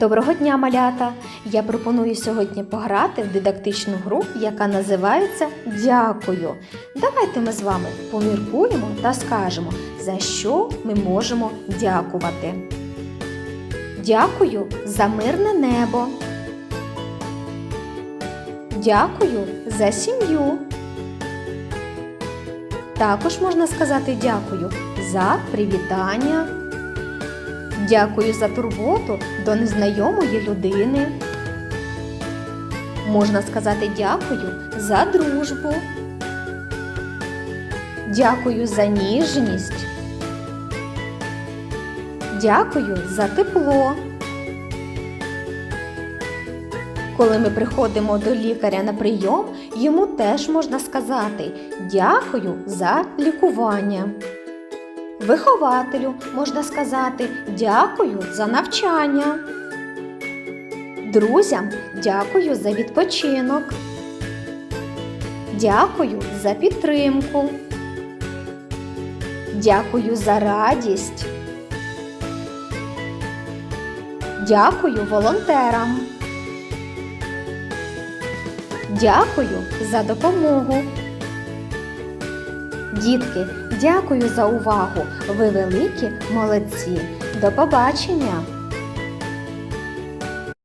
Доброго дня, малята! Я пропоную сьогодні пограти в дидактичну гру, яка називається Дякую. Давайте ми з вами поміркуємо та скажемо, за що ми можемо дякувати. Дякую за мирне небо. Дякую за сім'ю. Також можна сказати дякую за привітання. Дякую за турботу до незнайомої людини. Можна сказати дякую за дружбу. Дякую за ніжність. Дякую за тепло. Коли ми приходимо до лікаря на прийом, йому теж можна сказати дякую за лікування. Вихователю можна сказати дякую за навчання. Друзям дякую за відпочинок. Дякую за підтримку. Дякую за радість. Дякую волонтерам. Дякую за допомогу. Дітки, дякую за увагу. Ви великі молодці. До побачення!